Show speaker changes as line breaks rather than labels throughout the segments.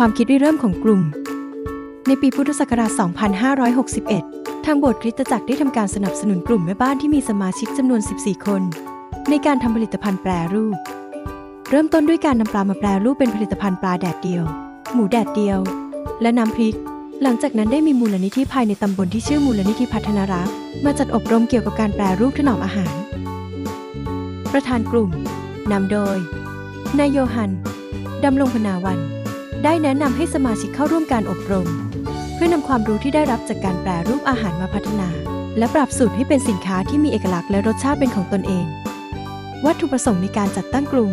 ความคิดริเริ่มของกลุ่ม ในปีพุทธศักราช 2561 ทางโบสถ์คริสตจักรได้ทำการสนับสนุนกลุ่มแม่บ้านที่มีสมาชิกจำนวน 14 คน ในการทำผลิตภัณฑ์แปรรูป เริ่มต้นด้วยการนำปลามาแปรรูปเป็นผลิตภัณฑ์ปลาแดดเดียว หมูแดดเดียว และน้ำพริก หลังจากนั้นได้มีมูลนิธิภายในตำบลที่ชื่อมูลนิธิพัฒนารักษ์มาจัดอบรมเกี่ยวกับการแปรรูปถนอมอาหาร ประธานกลุ่มนำโดยนายโยฮันดำรงพนาวัน ได้แนะนำให้สมาชิกเข้าร่วมการอบรม เพื่อนำความรู้ที่ได้รับจากการแปรรูปอาหารมาพัฒนา และปรับสูตรให้เป็นสินค้าที่มีเอกลักษณ์และรสชาติเป็นของตนเอง วัตถุประสงค์ในการจัดตั้งกลุ่ม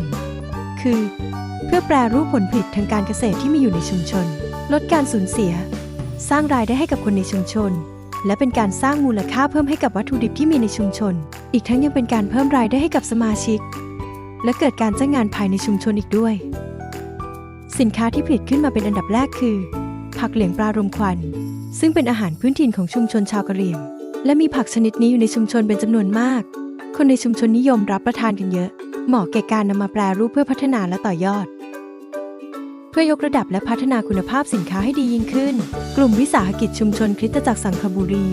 คือ เพื่อแปรรูปผลผลิตทางการเกษตรที่มีอยู่ในชุมชน ลดการสูญเสีย สร้างรายได้ให้กับคนในชุมชน และเป็นการสร้างมูลค่าเพิ่มให้กับวัตถุดิบที่มีในชุมชน อีกทั้งยังเป็นการเพิ่มรายได้ให้กับสมาชิก และเกิดการจ้างงานภายในชุมชนอีกด้วย สินค้าที่ผลิตขึ้นมาเป็นอันดับแรกคือ ผักเหลียงปลารมควัน ซึ่งเป็นอาหารพื้นถิ่นของชุมชนชาวกะเหรี่ยง และมีผักชนิดนี้อยู่ในชุมชนเป็นจำนวนมาก คนในชุมชนนิยมรับประทานกันเยอะ เหมาะแก่การนำมาแปรรูปเพื่อพัฒนาและต่อยอด เพื่อยกระดับและพัฒนาคุณภาพสินค้าให้ดียิ่งขึ้น กลุ่มวิสาหกิจชุมชนคริสตจักรสังขบุรี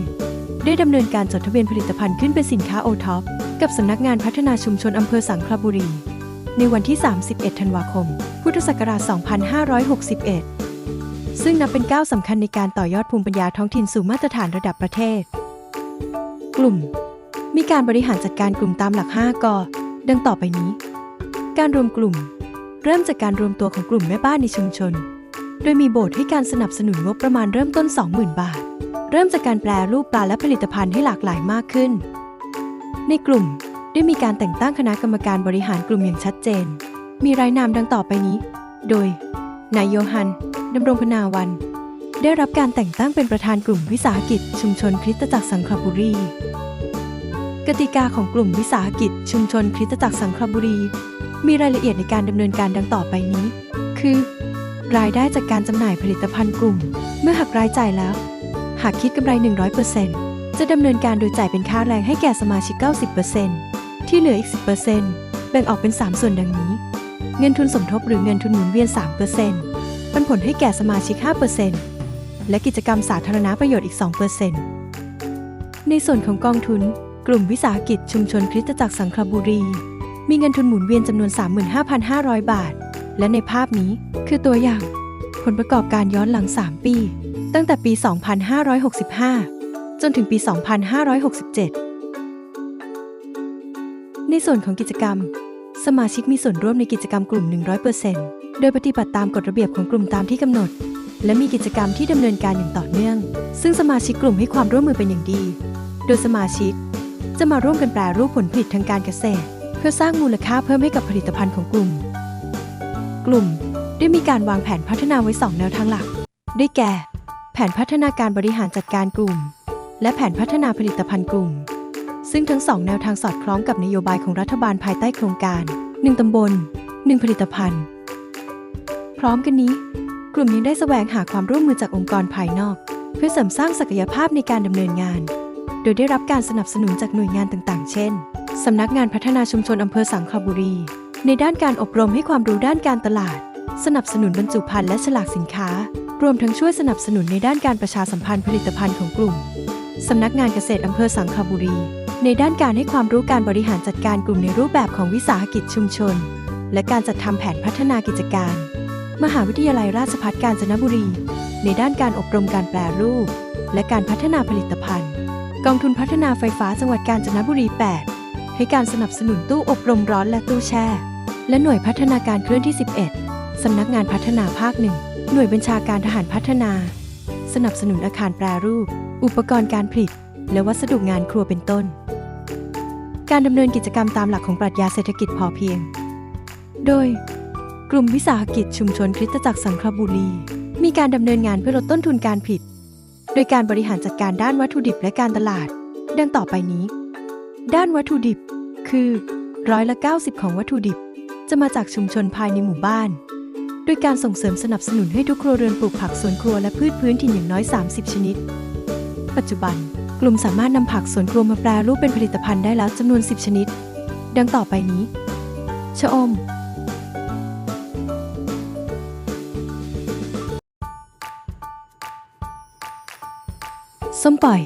ได้ดำเนินการจดทะเบียนผลิตภัณฑ์ขึ้นเป็นสินค้าโอท็อปกับสำนักงานพัฒนาชุมชนอำเภอสังขบุรี ในวันที่ 31 ธันวาคม พุทธศักราช 2561 ซึ่งนับเป็นก้าวสำคัญในการต่อยอดภูมิปัญญาท้องถิ่นสู่มาตรฐานระดับประเทศ กลุ่ม มีการบริหารจัดการกลุ่มตามหลัก 5กอดังต่อไปนี้ การรวมกลุ่ม เริ่มจากการรวมตัวของกลุ่มแม่บ้านในชุมชน โดยมีโบสถ์ให้การสนับสนุนงบประมาณเริ่มต้น 20,000 บาท เริ่มจากการแปลรูปปลาและผลิตภัณฑ์ให้หลากหลายมากขึ้น ในกลุ่มได้มีการแต่งตั้งคณะกรรมการบริหารกลุ่มอย่างชัดเจน มีรายนามดังต่อไปนี้ โดย นายโยฮันดำรงพนาวัน ได้รับการแต่งตั้งเป็นประธานกลุ่มวิสาหกิจ ชุมชนคริสตจักรสังขบุรี กติกาของกลุ่มวิสาหกิจ ชุมชนคริสตจักรสังขบุรี มีรายละเอียดในการดำเนินการดังต่อไปนี้ คือ รายได้จากการจำหน่ายผลิตภัณฑ์กลุ่ม เมื่อหักรายจ่ายแล้ว หากคิดกำไร 100%จะดำเนินการโดยจ่ายเป็นค่าแรงให้แก่สมาชิก 90%ที่เหลืออีก 10%แบ่งออกเป็น 3 ส่วนดังนี้ เงินทุนสมทบหรือเงินทุนหมุนเวียน 3%ปันผลให้แก่สมาชิก 5%และกิจกรรมสาธารณประโยชน์อีก 2%ในส่วนของกองทุน กลุ่มวิสาหกิจชุมชนคริสตจักรสังขบุรี มีเงินทุนหมุนเวียนจำนวน 35,500 บาท และในภาพนี้คือตัวอย่าง ผลประกอบการย้อนหลัง 3 ปี ตั้งแต่ปี 2565 จนถึงปี 2567 ในส่วนของกิจกรรม สมาชิกมีส่วนร่วมในกิจกรรมกลุ่ม 100%โดยปฏิบัติตามกฎระเบียบของกลุ่มตามที่กำหนด และมีกิจกรรมที่ดำเนินการอย่างต่อเนื่อง ซึ่งสมาชิกกลุ่มให้ความร่วมมือเป็นอย่างดี โดยสมาชิก จะมาร่วมกันแปรรูปผลผลิตทางการเกษตร เพื่อสร้างมูลค่าเพิ่มให้กับผลิตภัณฑ์ของกลุ่ม กลุ่มได้มีการวางแผนพัฒนาไว้ 2 แนวทางหลัก ได้แก่ แผนพัฒนาการบริหารจัดการกลุ่ม และแผนพัฒนาผลิตภัณฑ์กลุ่ม ซึ่งทั้งสองแนวทางสอดคล้องกับนโยบายของรัฐบาลภายใต้โครงการ 1 ตำบล 1 ผลิตภัณฑ์ พร้อมกันนี้ กลุ่มยังได้แสวงหาความร่วมมือจากองค์กรภายนอก เพื่อเสริมสร้างศักยภาพในการดำเนินงาน โดยได้รับการสนับสนุนจากหน่วยงานต่าง ๆ เช่นสำนักงานพัฒนาชุมชนอำเภอสังขบุรี ในด้านการอบรมให้ความรู้ด้านการตลาด สนับสนุนบรรจุภัณฑ์และฉลากสินค้า รวมทั้งช่วยสนับสนุนในด้านการประชาสัมพันธ์ผลิตภัณฑ์ของกลุ่มสำนักงานเกษตรอำเภอสังขบุรี ในด้านการให้ความรู้การบริหารจัดการกลุ่มในรูปแบบของวิสาหกิจชุมชน และการจัดทำแผนพัฒนากิจการ มหาวิทยาลัยราชภัฏกาญจนบุรี ในด้านการอบรมการแปรรูป และการพัฒนาผลิตภัณฑ์ กองทุนพัฒนาไฟฟ้าจังหวัดกาญจนบุรี 8 ให้การสนับสนุนตู้อบรมร้อนและตู้แช่ และหน่วยพัฒนาการเคลื่อนที่ 11 สำนักงานพัฒนาภาคหนึ่งหน่วยบัญชาการทหารพัฒนา สนับสนุนอาคารแปรรูป อุปกรณ์การผลิต และวัสดุงานครัวเป็นต้น การดำเนินกิจกรรมตามหลักของปรัชญาเศรษฐกิจพอเพียง โดย กลุ่มวิสาหกิจชุมชนคริสตจักรสังขบุรี มีการดำเนินงานเพื่อลดต้นทุนการผลิตโดยการบริหารจัดการด้านวัตถุดิบและการตลาด ดังต่อไปนี้ ด้านวัตถุดิบ คือร้อยละ 90 ของวัตถุดิบ จะมาจากชุมชนภายในหมู่บ้าน โดยการส่งเสริมสนับสนุนให้ทุกครัวเรือนปลูกผักสวนครัวและพืชพื้นถิ่นอย่างน้อย 30 ชนิด ปัจจุบัน กลุ่มสามารถนำผักสวนครัวมาแปรรูปเป็นผลิตภัณฑ์ได้แล้วจำนวน 10 ชนิด ดังต่อไปนี้ ชะอม ส้มป่อย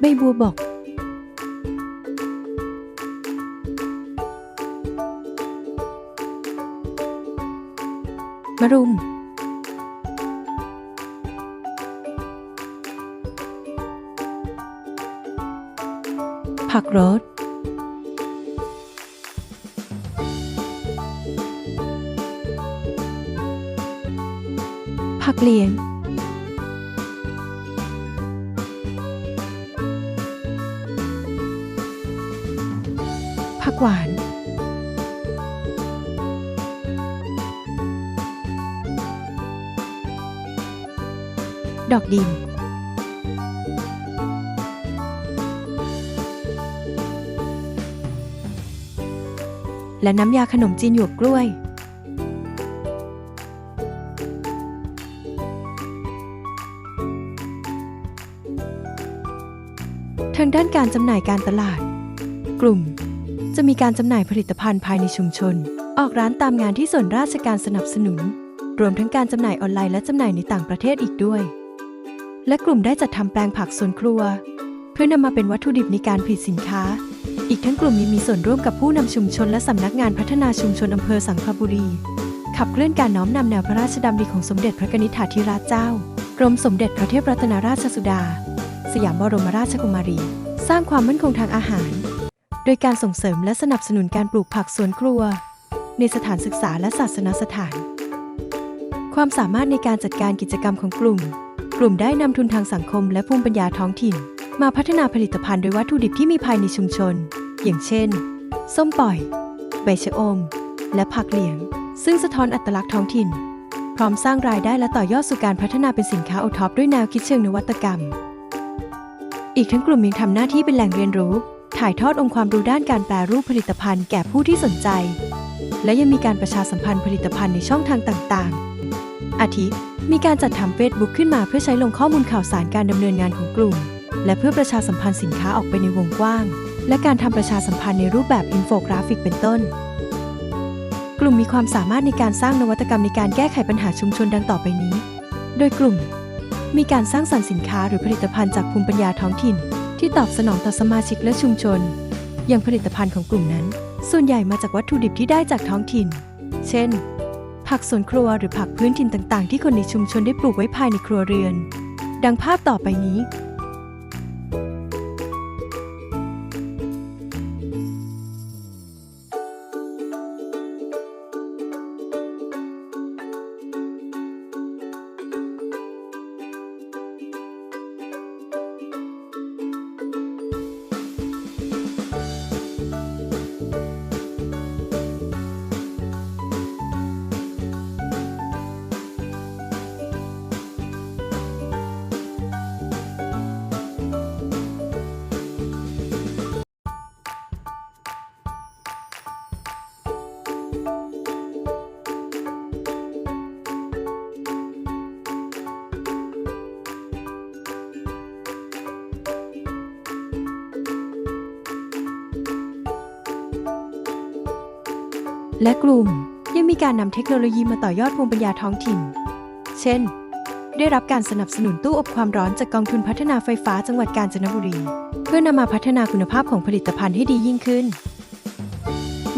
ใบบัวบอก รุม ผักรสผักเหลียง ผักหวาน ดอกดิน และน้ำยาขนมจีนหยวกกล้วย ทางด้านการจำหน่ายการตลาด กลุ่ม จะมีการจำหน่ายผลิตภัณฑ์ภายในชุมชน ออกร้านตามงานที่ส่วนราชการสนับสนุน รวมทั้งการจำหน่ายออนไลน์และจำหน่ายในต่างประเทศอีกด้วย และกลุ่มได้จัดทำแปลงผักสวนครัว เพื่อนำมาเป็นวัตถุดิบในการผลิตสินค้า อีกทั้งกลุ่มยังมีส่วนร่วมกับผู้นำชุมชนและสำนักงานพัฒนาชุมชนอำเภอสังขบุรี ขับเคลื่อนการน้อมนำแนวพระราชดำริของสมเด็จพระนิษฐาธิราชเจ้ากรมสมเด็จพระเทพรัตนราชสุดา สยามบรมราชกุมารี สร้างความมั่นคงทางอาหาร โดยการส่งเสริมและสนับสนุนการปลูกผักสวนครัว ในสถานศึกษาและศาสนสถาน ความสามารถในการจัดการกิจกรรมของกลุ่ม ลุ่มได้นำทุนทางสังคมและภูมิปัญญาท้องถิ่น มาพัฒนาผลิตภัณฑ์โดยวัตถุดิบที่มีภายในชุมชน อย่างเช่น ส้มปล่อย ใบชะอม และผักเหลียง ซึ่งสะท้อนอัตลักษณ์ท้องถิ่น พร้อมสร้างรายได้และต่อยอดสู่การพัฒนาเป็นสินค้าโอท็อปด้วยแนวคิดเชิงนวัตกรรม อีกทั้งกลุ่มยังทำหน้าที่เป็นแหล่งเรียนรู้ ถ่ายทอดองค์ความรู้ด้านการแปรรูปผลิตภัณฑ์แก่ผู้ที่สนใจ และยังมีการประชาสัมพันธ์ผลิตภัณฑ์ในช่องทางต่าง ๆ อาทิ มีการจัดทำเฟซบุ๊กขึ้นมาเพื่อใช้ลงข้อมูลข่าวสารการดำเนินงานของกลุ่ม และเพื่อประชาสัมพันธ์สินค้าออกไปในวงกว้าง และการทำประชาสัมพันธ์ในรูปแบบอินโฟกราฟิกเป็นต้น กลุ่มมีความสามารถในการสร้างนวัตกรรมในการแก้ไขปัญหาชุมชนดังต่อไปนี้ โดยกลุ่ม มีการสร้างสรรค์สินค้าหรือผลิตภัณฑ์จากภูมิปัญญาท้องถิ่น ที่ตอบสนองต่อสมาชิกและชุมชน อย่างผลิตภัณฑ์ของกลุ่มนั้น ส่วนใหญ่มาจากวัตถุดิบที่ได้จากท้องถิ่น เช่น ผักสวนครัวหรือผักพื้นถิ่นต่างๆ ที่คนในชุมชนได้ปลูกไว้ภายในครัวเรือน ดังภาพต่อไปนี้ และกลุ่มยังมีการนำเทคโนโลยีมาต่อยอดภูมิปัญญาท้องถิ่น เช่น ได้รับการสนับสนุนตู้อบความร้อนจากกองทุนพัฒนาไฟฟ้าจังหวัดกาญจนบุรี เพื่อนำมาพัฒนาคุณภาพของผลิตภัณฑ์ให้ดียิ่งขึ้น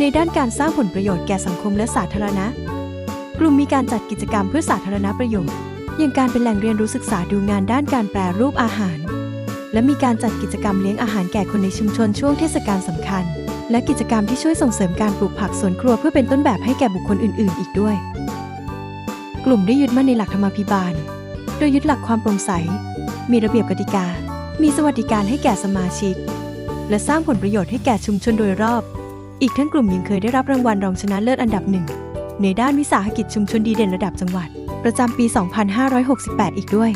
ในด้านการสร้างผลประโยชน์แก่สังคมและสาธารณะ กลุ่มมีการจัดกิจกรรมเพื่อสาธารณประโยชน์ อย่างการเป็นแหล่งเรียนรู้ศึกษาดูงานด้านการแปรรูปอาหาร และมีการจัดกิจกรรมเลี้ยงอาหารแก่คนในชุมชนช่วงเทศกาลสำคัญ และกิจกรรมที่ช่วยส่งเสริมการปลูกผักสวนครัวเพื่อเป็นต้นแบบให้แก่บุคคลอื่น ๆ อีกด้วย กลุ่มได้ยึดมั่นในหลักธรรมาภิบาล โดยยึดหลักความโปร่งใส มีระเบียบกติกา มีสวัสดิการให้แก่สมาชิก และสร้างผลประโยชน์ให้แก่ชุมชนโดยรอบ อีกทั้งกลุ่มยังเคยได้รับรางวัลรองชนะเลิศอันดับหนึ่งในด้านวิสาหกิจชุมชนดีเด่นระดับจังหวัด ประจำปี 2568 อีกด้วย